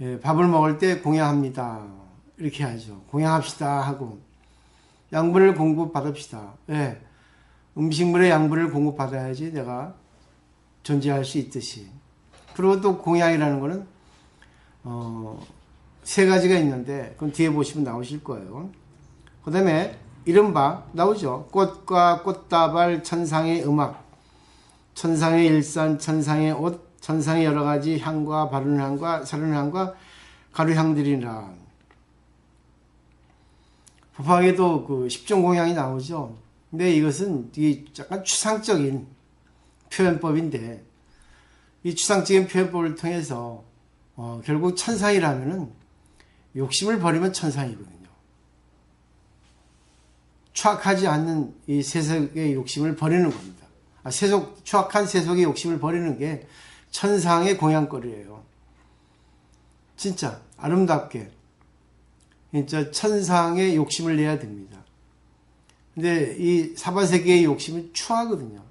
예, 밥을 먹을 때 공양합니다. 이렇게 하죠. 공양합시다 하고 양분을 공급받읍시다. 예, 음식물의 양분을 공급받아야지 내가 존재할 수 있듯이. 그리고 또 공양이라는 거는 어, 세 가지가 있는데 그건 뒤에 보시면 나오실 거예요. 그 다음에 이른바 나오죠. 꽃과 꽃다발, 천상의 음악, 천상의 일산, 천상의 옷, 천상의 여러 가지 향과 바르는 향과 사르는 향과 가루 향들이라. 법화에도 그 십종 공양이 나오죠. 근데 이것은 이 약간 추상적인 표현법인데 이 추상적인 표현법을 통해서 어, 결국 천상이라면은 욕심을 버리면 천상이거든요. 추악하지 않는 이 세속의 욕심을 버리는 겁니다. 아, 세속, 추악한 세속의 욕심을 버리는 게 천상의 공양거리예요. 진짜 아름답게 진짜 천상의 욕심을 내야 됩니다. 근데 이 사바세계의 욕심은 추하거든요.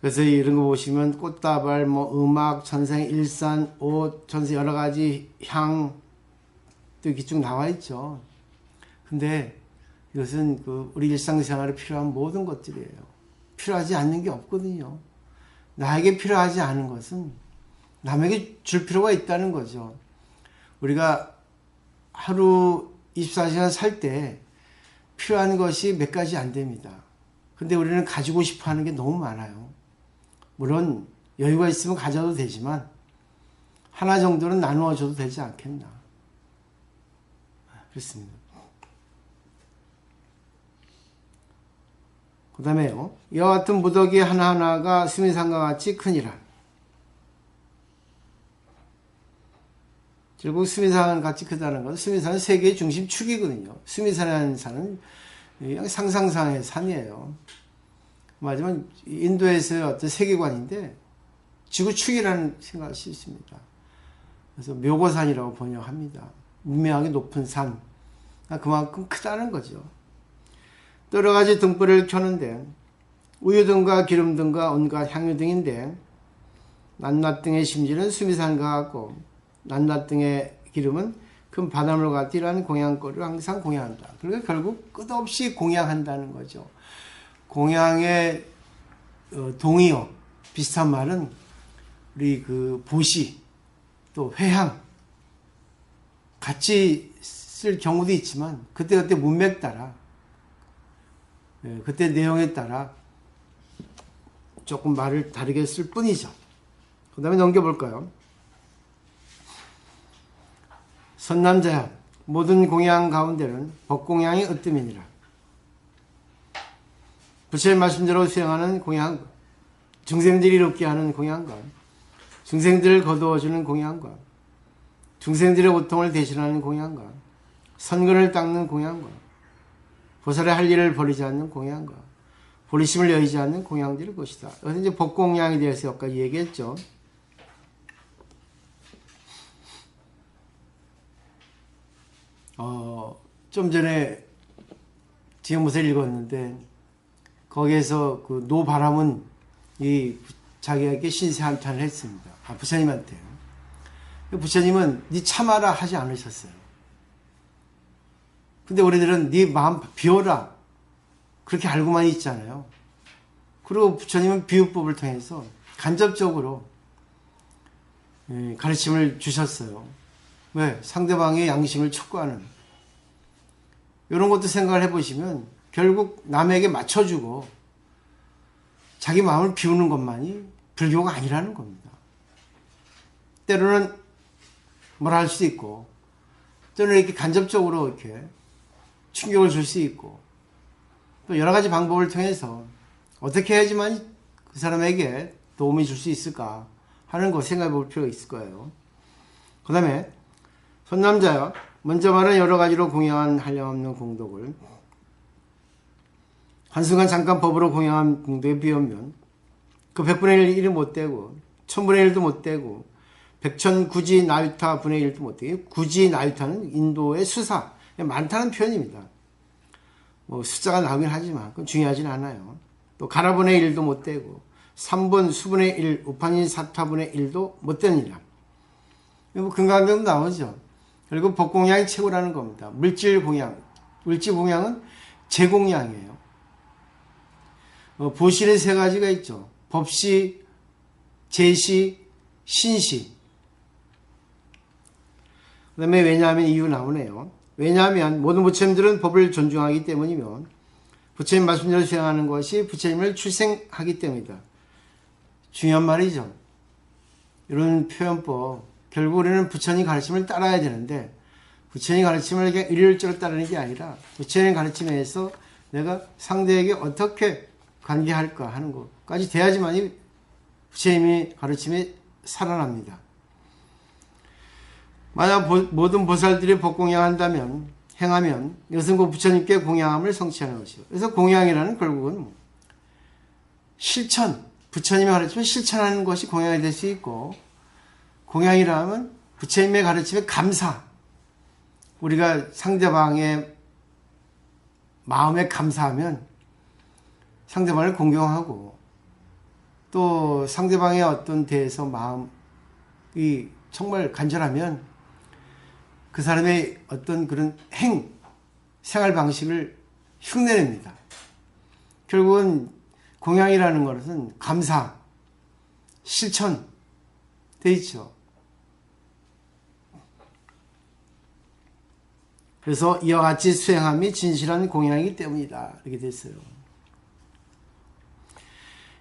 그래서 이런 거 보시면 꽃다발, 뭐 음악, 천상의 일산, 옷, 천상 여러 가지 향, 또 이렇게 쭉 나와 있죠. 근데 이것은 그 우리 일상생활에 필요한 모든 것들이에요. 필요하지 않는 게 없거든요. 나에게 필요하지 않은 것은 남에게 줄 필요가 있다는 거죠. 우리가 하루 24시간 살 때 필요한 것이 몇 가지 안 됩니다. 근데 우리는 가지고 싶어 하는 게 너무 많아요. 물론 여유가 있으면 가져도 되지만 하나 정도는 나누어 줘도 되지 않겠나. 그렇습니다. 그 다음에요. 이와 같은 무더기 하나하나가 수미산과 같이 크니라. 결국 수미산 같이 크다는 것은 수미산은 세계의 중심 축이거든요. 수미산이라는 산은 상상상의 산이에요. 하지만 인도에서의 어떤 세계관인데 지구축이라는 생각할 수 있습니다. 그래서 묘고산이라고 번역합니다. 문명하게 높은 산. 그만큼 크다는 거죠. 여러 가지 등불을 켜는데 우유등과 기름등과 온갖 향유 등인데 낱낱 등의 심지는 수미산과 같고 낱낱 등의 기름은 큰 바닷물 같이라는 공양거리를 항상 공양한다. 그러니까 결국 끝없이 공양한다는 거죠. 공양의 어, 동의어 비슷한 말은 우리 그 보시 또 회향 같이 쓸 경우도 있지만 그때그때 문맥 따라 예, 그때 내용에 따라 조금 말을 다르게 쓸 뿐이죠. 그 다음에 넘겨볼까요? 선남자야 모든 공양 가운데는 법공양이 으뜸이니라. 부처의 말씀대로 수행하는 공양, 중생들이 이롭게 하는 공양과 중생들을 거두어주는 공양과 중생들의 고통을 대신하는 공양과 선근을 닦는 공양과 보살의 할 일을 버리지 않는 공양과 보리심을 여의지 않는 공양들일 것이다. 그래서 이제 법공양에 대해서 여기까지 얘기했죠. 어, 좀 전에 지금부터 읽었는데 거기에서 그 노바람은 이 자기에게 신세 한탄을 했습니다. 아, 부처님한테. 부처님은 네 참아라 하지 않으셨어요. 근데 우리들은 네 마음 비워라. 그렇게 알고만 있잖아요. 그리고 부처님은 비유법을 통해서 간접적으로 예, 가르침을 주셨어요. 왜? 상대방의 양심을 촉구하는. 이런 것도 생각을 해보시면 결국 남에게 맞춰주고 자기 마음을 비우는 것만이 불교가 아니라는 겁니다. 때로는 뭐라 할 수도 있고, 때로는 이렇게 간접적으로 이렇게 충격을 줄 수 있고, 또 여러 가지 방법을 통해서 어떻게 해야지만 그 사람에게 도움이 줄 수 있을까 하는 거 생각해 볼 필요가 있을 거예요. 그 다음에, 손남자야, 먼저 말한 여러 가지로 공양한 한량없는 공덕을 한순간 잠깐 법으로 공양한 공덕에 비우면 그 100분의 1이 못 되고 1000분의 1도 못 되고 백천 구지 나유타 분의 1도 못 되고 구지 나유타는 인도의 수사 많다는 표현입니다. 뭐 숫자가 나오긴 하지만 그건 중요하진 않아요. 또 가라분의 1도 못 되고 3분 수분의 1, 우파닌 4타분의 1도 못 되느니라. 뭐 근간경 나오죠. 그리고 복공양이 최고라는 겁니다. 물질 공양. 물질 공양은 제공량이에요. 어, 보실의 세 가지가 있죠. 법시, 제시, 신시. 그 다음에 왜냐하면 이유 나오네요. 왜냐하면 모든 부처님들은 법을 존중하기 때문이며 부처님 말씀대로 수행하는 것이 부처님을 출생하기 때문이다. 중요한 말이죠. 이런 표현법 결국 우리는 부처님 가르침을 따라야 되는데 부처님 가르침을 그냥 일률적으로 따르는 게 아니라 부처님 가르침에 의해서 내가 상대에게 어떻게 관계할까 하는 것까지 돼야지만이 부처님이 가르침에 살아납니다. 만약 보, 모든 보살들이 복공양 한다면 행하면 이것은 그 부처님께 공양함을 성취하는 것이요. 그래서 공양이라는 결국은 실천, 부처님의 가르침을 실천하는 것이 공양이 될 수 있고 공양이라면 부처님의 가르침에 감사, 우리가 상대방의 마음에 감사하면 상대방을 공경하고 또 상대방의 어떤 대해서 마음이 정말 간절하면 그 사람의 어떤 그런 행, 생활 방식을 흉내냅니다. 결국은 공양이라는 것은 감사, 실천, 돼 있죠. 그래서 이와 같이 수행함이 진실한 공양이기 때문이다. 이렇게 됐어요.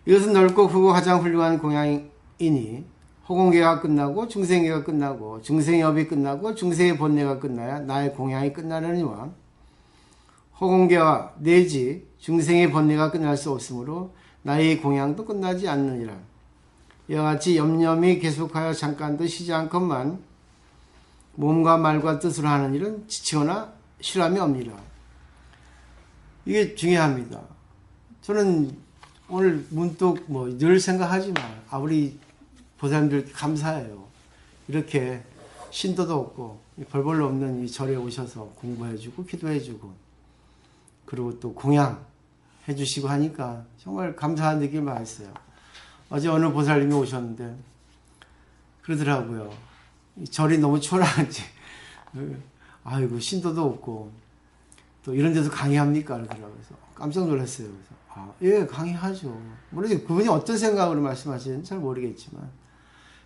이것은 넓고 크고 가장 훌륭한 공양이니 허공계가 끝나고 중생계가 끝나고 중생업이 끝나고 중생의 본내가 끝나야 나의 공양이 끝나려니와 허공계와 내지 중생의 번뇌가 끝날 수 없으므로 나의 공양도 끝나지 않느니라. 이와 같이 염려이 계속하여 잠깐도 쉬지 않건만 몸과 말과 뜻으로 하는 일은 지치거나 실함이 없니라. 이게 중요합니다. 저는 오늘 문득 뭐 늘 생각하지만 아 우리 보사님들 감사해요. 이렇게 신도도 없고 벌벌로 없는 이 절에 오셔서 공부해주고 기도해주고 그리고 또 공양 해주시고 하니까 정말 감사한 느낌을 받았어요. 어제 어느 보살님이 오셨는데 그러더라고요. 절이 너무 초라한지 아이고 신도도 없고 또 이런 데서 강의합니까? 그러더라고요. 그래서 깜짝 놀랐어요. 그래서 아, 예 강의하죠. 물론 그분이 어떤 생각으로 말씀하시는지 잘 모르겠지만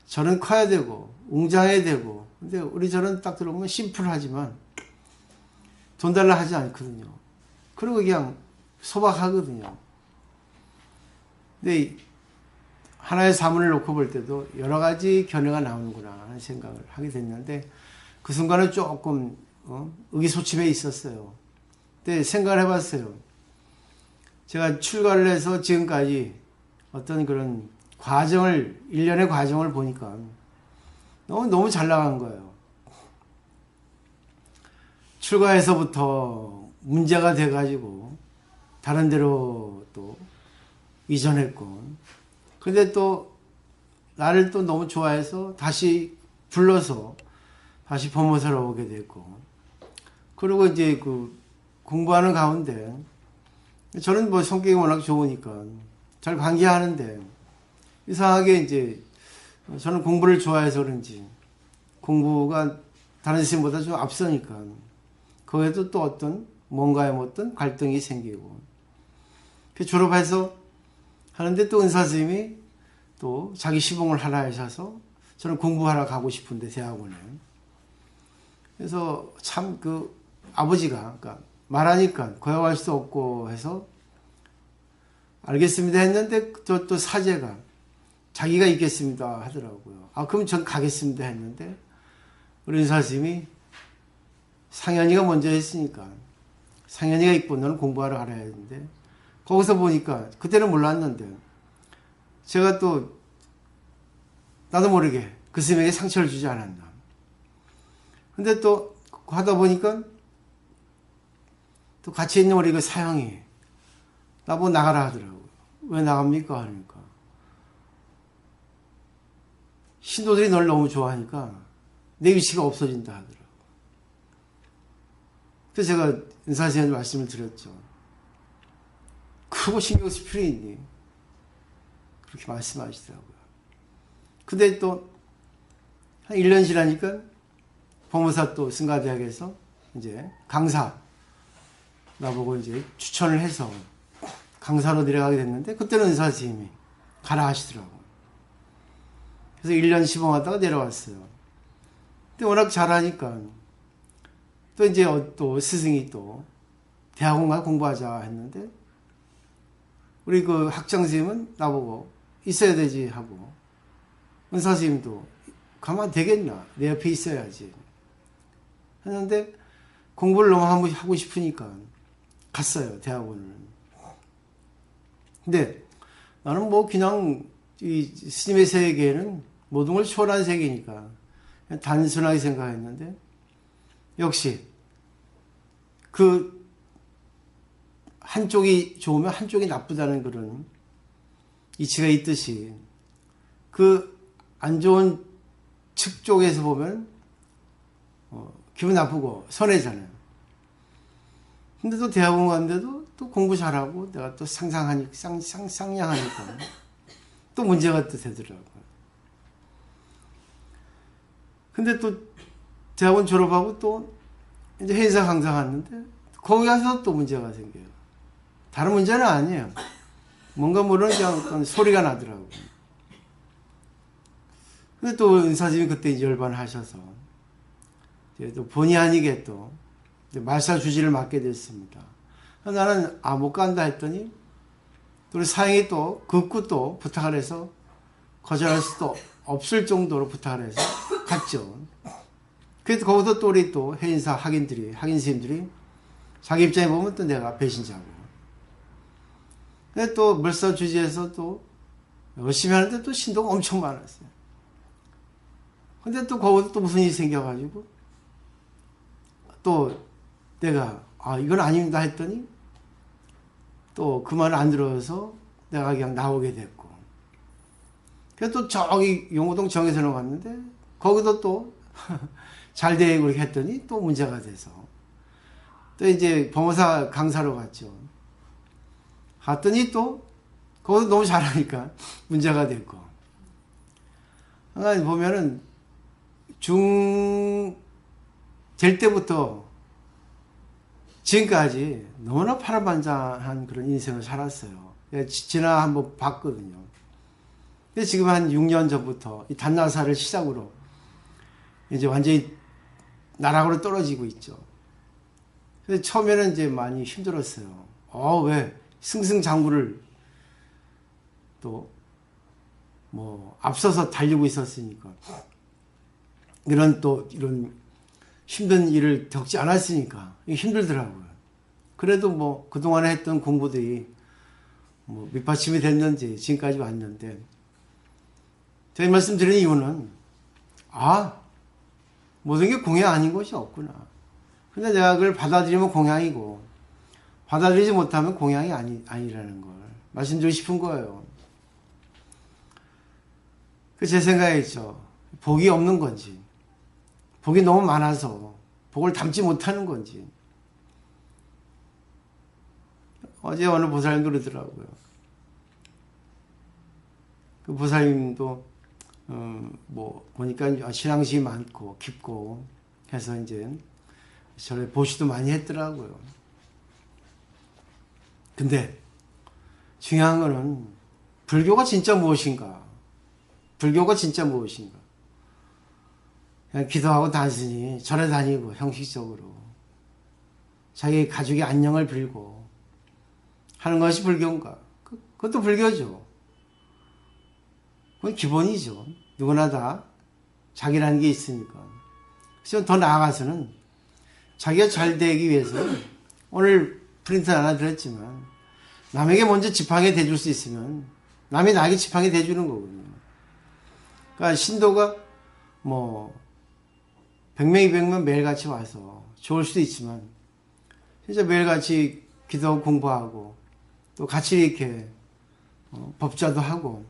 절은 커야 되고 웅장해야 되고 근데 우리 절은 딱 들어보면 심플하지만 돈 달라 하지 않거든요. 그리고 그냥 소박하거든요. 근데 하나의 사문을 놓고 볼 때도 여러 가지 견해가 나오는구나 하는 생각을 하게 됐는데 그 순간은 조금 어? 의기소침해 있었어요. 근데 생각을 해봤어요. 제가 출가를 해서 지금까지 어떤 그런 과정을 일련의 과정을 보니까 너무 너무 잘 나간 거예요. 출가해서부터 문제가 돼가지고 다른 데로 또 이전했고 근데 또 나를 또 너무 좋아해서 다시 불러서 다시 법무사로 오게 됐고 그리고 이제 그 공부하는 가운데 저는 뭐 성격이 워낙 좋으니까 잘 관계하는데 이상하게 이제 저는 공부를 좋아해서 그런지 공부가 다른 선생님보다 좀 앞서니까 거기에도 또 어떤 뭔가에 어떤 갈등이 생기고 졸업해서 하는데 또 은사 스님이 또 자기 시봉을 하라 하셔서 저는 공부하러 가고 싶은데 대학원에. 그래서 참 그 아버지가 그러니까 말하니까 거역할 수 없고 해서 알겠습니다 했는데 또, 또 사제가 자기가 있겠습니다 하더라고요. 아 그럼 전 가겠습니다 했는데 우리 스님이 상현이가 먼저 했으니까 상현이가 있고 너는 공부하러 가라 했는데 거기서 보니까 그때는 몰랐는데 제가 또 나도 모르게 그 스님에게 상처를 주지 않았나. 근데 또 하다 보니까 또 같이 있는 우리 그 사형이 나보고 나가라 하더라고요. 왜 나갑니까? 하니까. 신도들이 널 너무 좋아하니까 내 위치가 없어진다 하더라고요. 그래서 제가 은사선생님 말씀을 드렸죠. 크고 신경 쓸 필요 있니? 그렇게 말씀하시더라고요. 근데 또 한 1년 지나니까 법무사 또 승가대학에서 이제 강사 나보고 이제 추천을 해서 강사로 내려가게 됐는데 그때는 의사 선생님이 가라 하시더라고요. 그래서 1년 시봉하다가 내려왔어요. 근데 워낙 잘하니까. 또 이제 어- 또 스승이 또 대학원 가 공부하자 했는데 우리 그 학장 선생님은 나보고 있어야 되지 하고 은사 선생님도 가만 되겠나? 내 옆에 있어야지. 했는데 공부를 너무 하고- 싶으니까 갔어요 대학원을. 근데 나는 뭐 그냥 이 스님의 세계는 모든 걸 그냥 단순하게 생각했는데. 역시 그 한쪽이 좋으면 한쪽이 나쁘다는 그런 이치가 있듯이 그 안 좋은 측 쪽에서 보면 어, 기분 나쁘고 손해잖아요. 근데 또 대학원 갔는데도 또 공부 잘하고 내가 또 상상하니 상, 상, 상냥하니까 또 문제가 또 되더라고요. 근데 또 대학원 졸업하고 또 이제 회사 강사 갔는데 거기 가서 또 문제가 생겨요. 다른 문제는 아니에요. 뭔가 모르는 그냥 어떤 소리가 나더라고요. 근데 또 은사님이 그때 열반하셔서 또 본의 아니게 또 말살 주지를 맡게 됐습니다. 나는 아 못 간다 했더니 또 우리 사행이 또 극구 또 부탁을 해서 거절할 수도 없을 정도로 부탁을 해서 갔죠. 그래도 거기서 또 우리 또 해인사 학인들이 학인 선생님들이 자기 입장에 보면 또 내가 배신자고. 근데 또 물살 주지에서 또 열심히 하는데 또 신도가 엄청 많았어요. 근데 또 거기서 또 무슨 일이 생겨가지고 또 내가 아 이건 아닙니다 했더니 또 그 말을 안 들어서 내가 그냥 나오게 됐고 그래서 또 저기 용호동 정에서는 갔는데 거기도 또 잘 되고 그렇게 했더니 또 문제가 돼서 또 이제 법무사 강사로 갔죠. 갔더니 또 거기서 너무 잘하니까 문제가 됐고 그러니까 보면은 중, 될 때부터 지금까지 너무나 파란반장한 그런 인생을 살았어요. 지나 한번 봤거든요. 근데 지금 한 6년 전부터 이 단나사를 시작으로 이제 완전히 나락으로 떨어지고 있죠. 그래서 처음에는 이제 많이 힘들었어요. 어, 왜 승승장구를 또 뭐 앞서서 달리고 있었으니까. 이런 또 이런 힘든 일을 겪지 않았으니까 힘들더라고요. 그래도 뭐 그동안에 했던 공부들이 뭐 밑받침이 됐는지 지금까지 왔는데 저희 말씀드리는 이유는 아 모든 게 공양 아닌 것이 없구나. 근데 내가 그걸 받아들이면 공양이고 받아들이지 못하면 공양이 아니 아니라는 걸 말씀드리고 싶은 거예요. 그 제 생각이죠. 복이 없는 건지 복이 너무 많아서 복을 담지 못하는 건지 어제 어느 보살님 그러더라고요. 그 보살님도 어, 뭐 보니까 신앙심이 많고 깊고 해서 이제 저를 보시도 많이 했더라고요. 근데 중요한 거는 불교가 진짜 무엇인가? 불교가 진짜 무엇인가? 그냥 기도하고 단순히 절에 다니고 형식적으로 자기 가족의 안녕을 빌고 하는 것이 불교인가? 그- 그것도 불교죠. 그건 기본이죠. 누구나 다 자기라는 게 있으니까. 그래서 더 나아가서는 자기가 잘 되기 위해서는 오늘 프린트 하나 들었지만 남에게 먼저 지팡이 대줄 수 있으면 남이 나에게 지팡이 대주는 거거든요. 그러니까 신도가 뭐 100명, 200명 매일같이 와서 좋을 수도 있지만 진짜 매일같이 기도 공부하고 또 같이 이렇게 어, 법자도 하고